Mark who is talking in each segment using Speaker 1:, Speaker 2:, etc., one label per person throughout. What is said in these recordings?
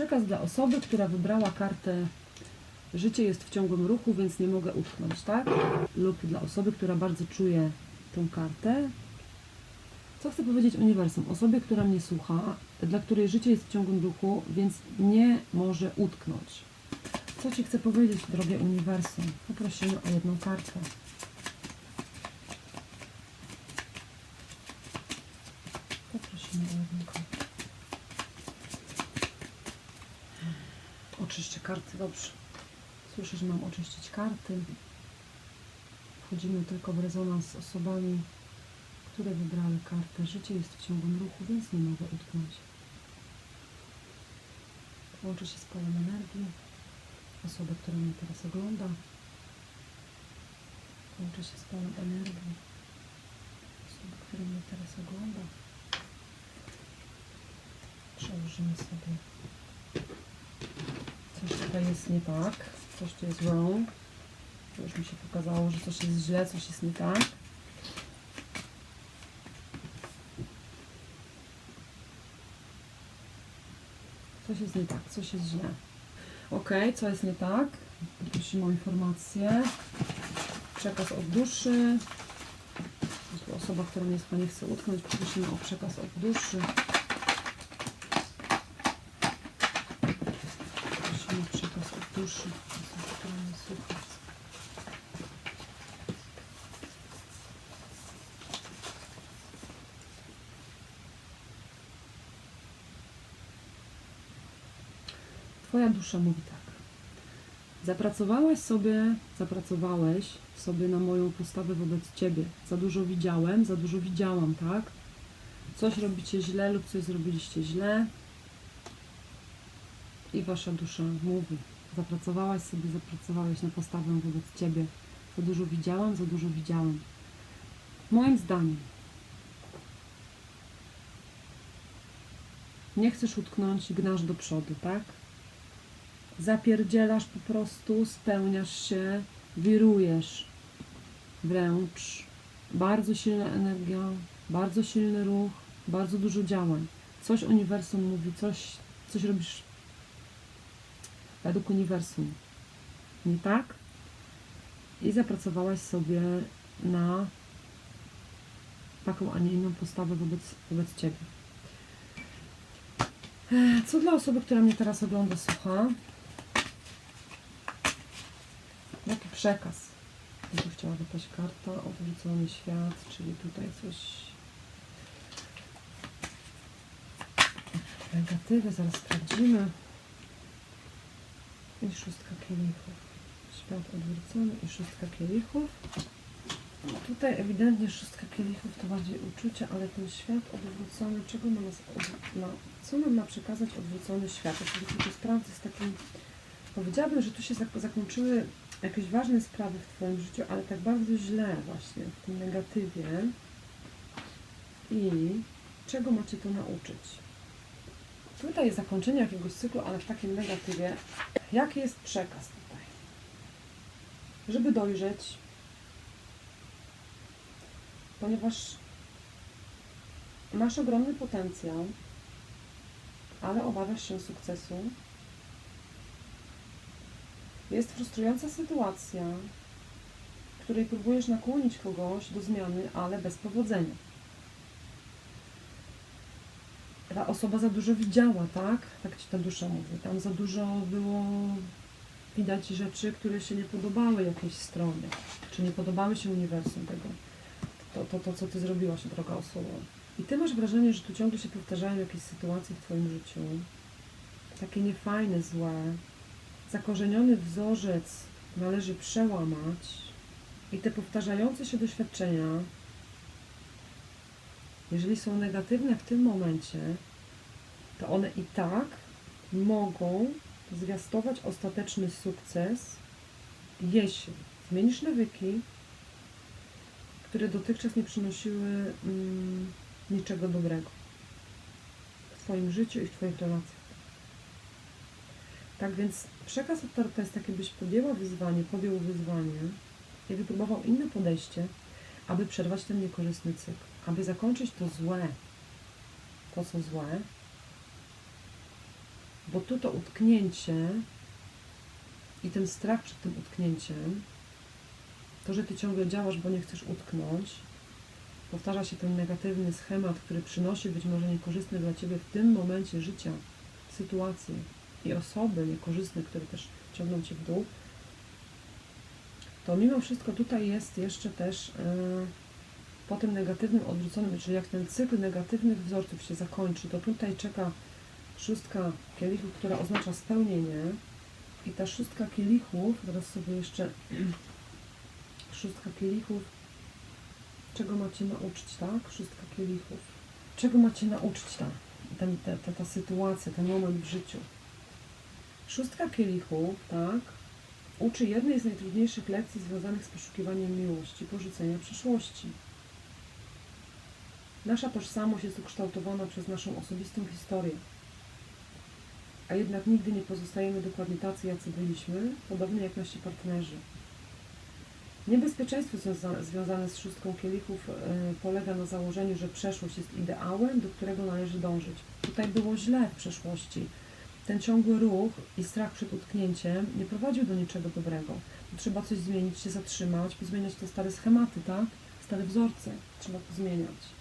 Speaker 1: Przekaz dla osoby, która wybrała kartę Życie jest w ciągłym ruchu, więc nie mogę utknąć, tak? Lub dla osoby, która bardzo czuje tą kartę. Co chcę powiedzieć uniwersum? Osobie, która mnie słucha, dla której życie jest w ciągłym ruchu, więc nie może utknąć. Co Ci chcę powiedzieć, drogie uniwersum? Poprosimy o jedną kartę. Poprosimy o jedną kartę. Oczyszczę karty, dobrze. Słyszę, że mam oczyścić karty. Wchodzimy tylko w rezonans z osobami, które wybrały kartę. Życie jest w ciągłym ruchu, więc nie mogę utknąć. Łączę się z polem energii. Osoba, która mnie teraz ogląda. Łączę się z polem energii. Osoba, która mnie teraz ogląda. Przełożymy sobie. Coś tutaj jest nie tak. Coś tu jest wrong. To już mi się pokazało, że coś jest źle, coś jest nie tak. Coś jest nie tak, coś jest źle. Ok, co jest nie tak? Prosimy o informację. Przekaz od duszy. Osoba, która nie chce utknąć. Prosimy o przekaz od duszy. Prosimy o słucha. Twoja dusza mówi tak. Zapracowałaś sobie, zapracowałeś sobie na moją postawę wobec ciebie. Za dużo widziałem, za dużo widziałam, tak? Coś robicie źle lub coś zrobiliście źle. I wasza dusza mówi. Zapracowałaś sobie, zapracowałeś na postawę wobec ciebie. Za dużo widziałam, za dużo widziałam. Moim zdaniem nie chcesz utknąć, gnasz do przodu, tak? zapierdzielasz po prostu, spełniasz się, wirujesz. Wręcz bardzo silna energia, bardzo silny ruch, bardzo dużo działań. Coś uniwersum mówi, coś, coś robisz według uniwersum. Nie tak? I zapracowałaś sobie na taką, a nie inną postawę wobec, wobec Ciebie. Co dla osoby, która mnie teraz ogląda, słucha? Jaki przekaz? Ja tu chciała wypaść karta, odwrócony świat, czyli tutaj coś... Negatywy, zaraz sprawdzimy. I szóstka kielichów. Świat odwrócony i szóstka kielichów. Tutaj ewidentnie szóstka kielichów to bardziej uczucie, ale ten świat odwrócony, czego ma nas, ma, co nam ma przekazać odwrócony świat? Ja sobie tylko sprawdzę z takim, powiedziałabym, że tu się zak- zakończyły jakieś ważne sprawy w Twoim życiu, ale tak bardzo źle właśnie, w tym negatywie. I czego macie to nauczyć? Tutaj jest zakończenie jakiegoś cyklu, ale w takim negatywie. Jaki jest przekaz tutaj? Żeby dojrzeć, ponieważ masz ogromny potencjał, ale obawiasz się sukcesu. Jest frustrująca sytuacja, w której próbujesz nakłonić kogoś do zmiany, ale bez powodzenia. Ta osoba za dużo widziała, tak? Tak ci ta dusza mówi. Tam za dużo było widać rzeczy, które się nie podobały jakiejś stronie, czy nie podobały się uniwersum tego, to, to, to co ty zrobiłaś, droga osoba. I ty masz wrażenie, że tu ciągle się powtarzają jakieś sytuacje w twoim życiu, takie niefajne, złe, zakorzeniony wzorzec należy przełamać i te powtarzające się doświadczenia, jeżeli są negatywne w tym momencie, to one i tak mogą zwiastować ostateczny sukces, jeśli zmienisz nawyki, które dotychczas nie przynosiły mm, niczego dobrego w Twoim życiu i w Twoich relacjach. Tak więc przekaz od Tarota jest taki, byś podjęła wyzwanie, podjął wyzwanie i wypróbował inne podejście, aby przerwać ten niekorzystny cykl, aby zakończyć to złe, to co złe, Bo tu to utknięcie i ten strach przed tym utknięciem, to, że ty ciągle działasz, bo nie chcesz utknąć, powtarza się ten negatywny schemat, który przynosi być może niekorzystne dla ciebie w tym momencie życia sytuacje i osoby niekorzystne, które też ciągną cię w dół, to mimo wszystko tutaj jest jeszcze też yy, po tym negatywnym odwróconym, czyli jak ten cykl negatywnych wzorców się zakończy, to tutaj czeka szóstka kielichów, która oznacza spełnienie i ta szóstka kielichów, teraz sobie jeszcze szóstka kielichów, czego macie nauczyć, tak? Szóstka kielichów. Czego macie nauczyć ta, ten, ta, ta, ta sytuacja, ten moment w życiu? Szóstka kielichów, tak? Uczy jednej z najtrudniejszych lekcji związanych z poszukiwaniem miłości, porzucenia przeszłości. Nasza tożsamość jest ukształtowana przez naszą osobistą historię. A jednak nigdy nie pozostajemy dokładnie tacy, jacy byliśmy, podobnie jak nasi partnerzy. Niebezpieczeństwo związa- związane z szóstką kielichów y, polega na założeniu, że przeszłość jest ideałem, do którego należy dążyć. Tutaj było źle w przeszłości. Ten ciągły ruch i strach przed utknięciem nie prowadził do niczego dobrego. Trzeba coś zmienić, się zatrzymać, pozmieniać te stare schematy, tak? Stare wzorce trzeba pozmieniać.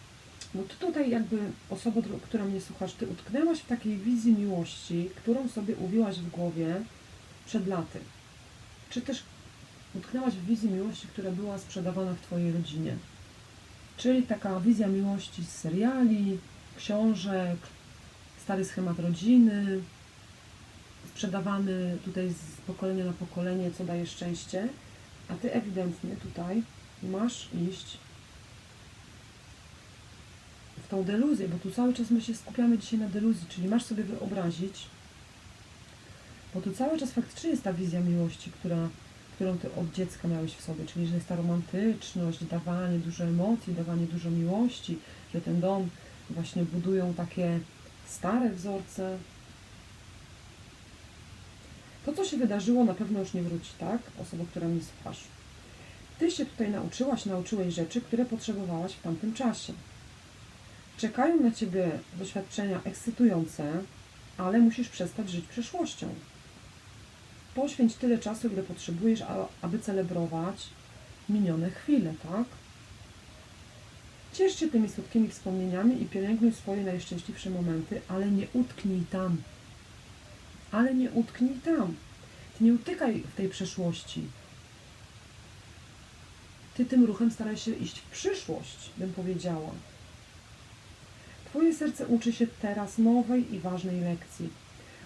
Speaker 1: No to tutaj jakby osoba, która mnie słuchasz, ty utknęłaś w takiej wizji miłości, którą sobie uwiłaś w głowie przed laty. Czy też utknęłaś w wizji miłości, która była sprzedawana w Twojej rodzinie. Czyli taka wizja miłości z seriali, książek, stary schemat rodziny, sprzedawany tutaj z pokolenia na pokolenie, co daje szczęście, a Ty ewidentnie tutaj masz iść tą deluzję, bo tu cały czas my się skupiamy dzisiaj na deluzji, czyli masz sobie wyobrazić, bo tu cały czas faktycznie jest ta wizja miłości, która którą ty od dziecka miałeś w sobie, czyli że jest ta romantyczność, dawanie dużo emocji, dawanie dużo miłości, że ten dom właśnie budują takie stare wzorce. To, co się wydarzyło, na pewno już nie wróci, tak? Osoba, która mnie słuchasz. Ty się tutaj nauczyłaś, nauczyłeś rzeczy, które potrzebowałaś w tamtym czasie. Czekają na ciebie doświadczenia ekscytujące, ale musisz przestać żyć przeszłością poświęć tyle czasu, ile potrzebujesz, aby celebrować minione chwile, tak? Ciesz się tymi słodkimi wspomnieniami i pielęgnuj swoje najszczęśliwsze momenty, ale nie utknij tam. Ale nie utknij tam. Ty nie utykaj w tej przeszłości. Ty tym ruchem staraj się iść w przyszłość, bym powiedziała. Twoje serce uczy się teraz nowej i ważnej lekcji.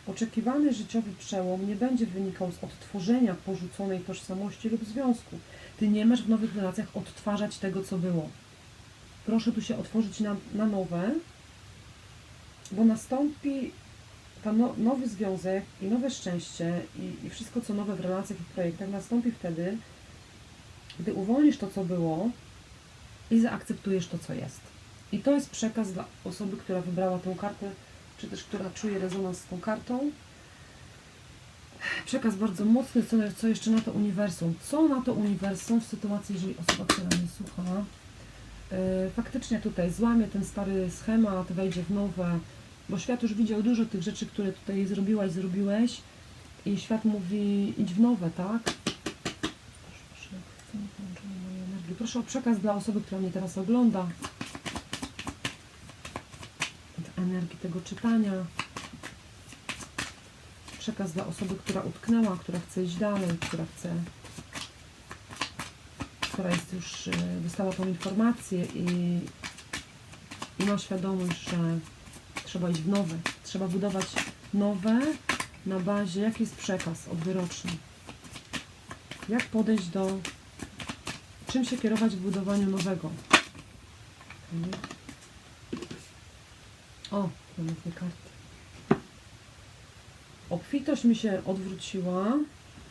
Speaker 1: Oczekiwany życiowy przełom nie będzie wynikał z odtworzenia porzuconej tożsamości lub związku. Ty nie masz w nowych relacjach odtwarzać tego, co było. Proszę tu się otworzyć na, na nowe, bo nastąpi no, nowy związek i nowe szczęście i, i wszystko, co nowe w relacjach i projektach nastąpi wtedy, gdy uwolnisz to, co było i zaakceptujesz to, co jest. I to jest przekaz dla osoby, która wybrała tę kartę czy też która czuje rezonans z tą kartą. Przekaz bardzo mocny, co, jeszcze na to uniwersum? Co na to uniwersum w sytuacji, jeżeli osoba, która mnie słucha, yy, faktycznie tutaj złamie ten stary schemat, wejdzie w nowe, bo świat już widział dużo tych rzeczy, które tutaj zrobiłaś, zrobiłeś i świat mówi idź w nowe, tak? Proszę o przekaz dla osoby, która mnie teraz ogląda energii tego czytania. Przekaz dla osoby, która utknęła, która chce iść dalej, która chce, która jest już, e, dostała tą informację i, i ma świadomość, że trzeba iść w nowe. Trzeba budować nowe na bazie, jaki jest przekaz odwyroczni. Jak podejść do, czym się kierować w budowaniu nowego. Mhm. O, mamy dwie karty. Obfitość mi się odwróciła.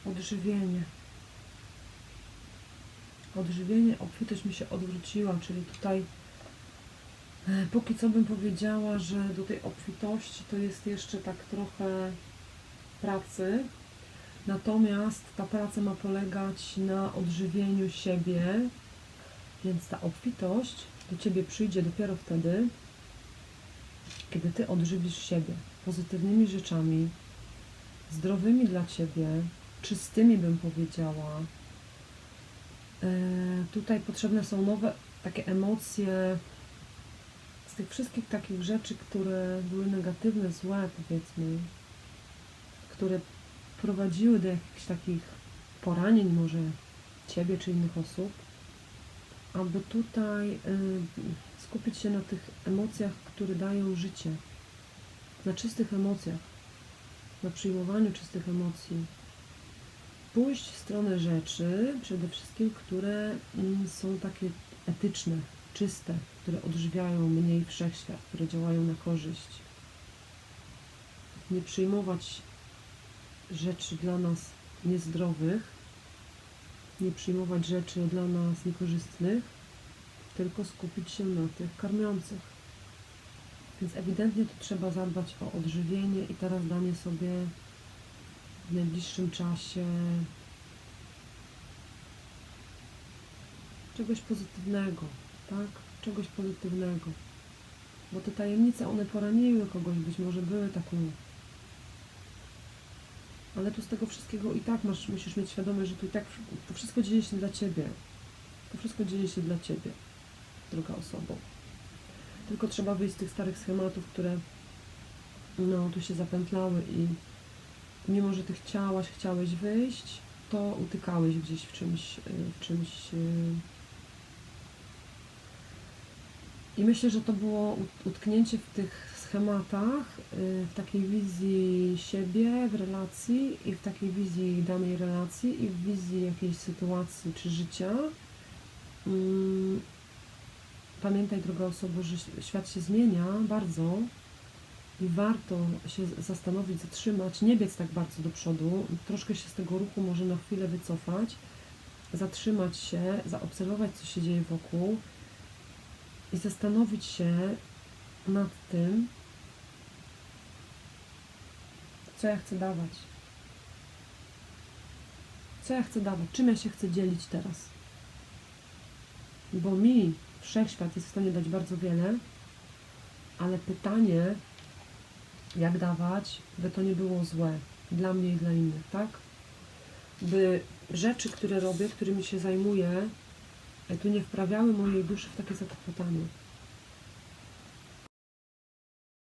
Speaker 1: Odżywienie. Odżywienie, obfitość mi się odwróciła, czyli tutaj e, póki co bym powiedziała, że do tej obfitości to jest jeszcze tak trochę pracy. Natomiast ta praca ma polegać na odżywieniu siebie, więc ta obfitość do Ciebie przyjdzie dopiero wtedy, kiedy ty odżywisz siebie pozytywnymi rzeczami, zdrowymi dla ciebie, czystymi bym powiedziała, e, tutaj potrzebne są nowe takie emocje z tych wszystkich takich rzeczy, które były negatywne, złe powiedzmy, które prowadziły do jakichś takich poranień może ciebie czy innych osób, aby tutaj y, skupić się na tych emocjach, które dają życie, na czystych emocjach, na przyjmowaniu czystych emocji. Pójść w stronę rzeczy, przede wszystkim, które mm, są takie etyczne, czyste, które odżywiają mniej wszechświat, które działają na korzyść. Nie przyjmować rzeczy dla nas niezdrowych, nie przyjmować rzeczy dla nas niekorzystnych, tylko skupić się na tych karmiących. Więc ewidentnie tu trzeba zadbać o odżywienie i teraz danie sobie w najbliższym czasie czegoś pozytywnego, tak? Czegoś pozytywnego. Bo te tajemnice, one poraniły kogoś, być może były taką ale tu z tego wszystkiego i tak masz, musisz mieć świadomość, że tu i tak to wszystko dzieje się dla Ciebie. To wszystko dzieje się dla Ciebie, droga osoba. Tylko trzeba wyjść z tych starych schematów, które no, tu się zapętlały i mimo, że Ty chciałaś, chciałeś wyjść, to utykałeś gdzieś w czymś, y, w czymś y. i myślę, że to było ut- utknięcie w tych schematach, y, w takiej wizji siebie w relacji i w takiej wizji danej relacji i w wizji jakiejś sytuacji czy życia. Pamiętaj, droga osoba, że świat się zmienia bardzo i warto się zastanowić, zatrzymać, nie biec tak bardzo do przodu, troszkę się z tego ruchu może na chwilę wycofać, zatrzymać się, zaobserwować, co się dzieje wokół i zastanowić się nad tym, co ja chcę dawać. Co ja chcę dawać? Czym ja się chcę dzielić teraz? Bo mi wszechświat jest w stanie dać bardzo wiele, ale pytanie, jak dawać, by to nie było złe dla mnie i dla innych, tak? By rzeczy, które robię, którymi się zajmuję, e, tu nie wprawiały mojej duszy w takie zatrapotanie.